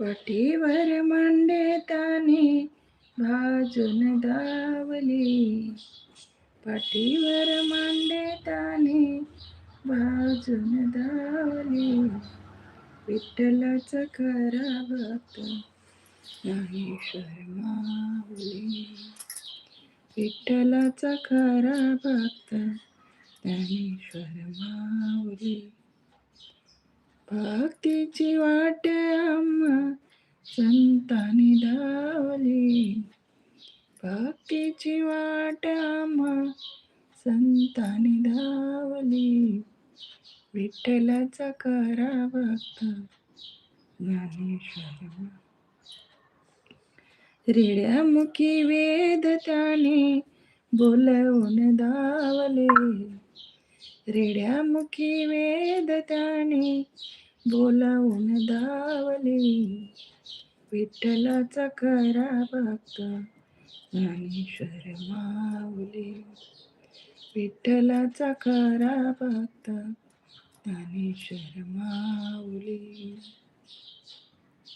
पाठीवर मांडे ताने भाजून धावली. पाठीवर मांडे ताने भाजून धावली. विठ्ठलाचा खरा भक्त ज्ञानेश्वर माऊली विठ्ठलाचा खरा भक्त ज्ञानेश्वर माऊली भक्तीची वाट आम्हा संतांनी धावली भक्तीची वाट आम्हा संतांनी धावली विठ्ठलाचा करा भक्त ज्ञानेश्वर रेड्यामुखी वेद त्याने बोलवून धावले रेड्यामुखी वेद त्याने बोलावून धावले. विठ्ठलाचा खरा भक्त ज्ञानेश्वर माऊली. विठ्ठलाचा खरा भक्त ज्ञानेश्वर माऊली.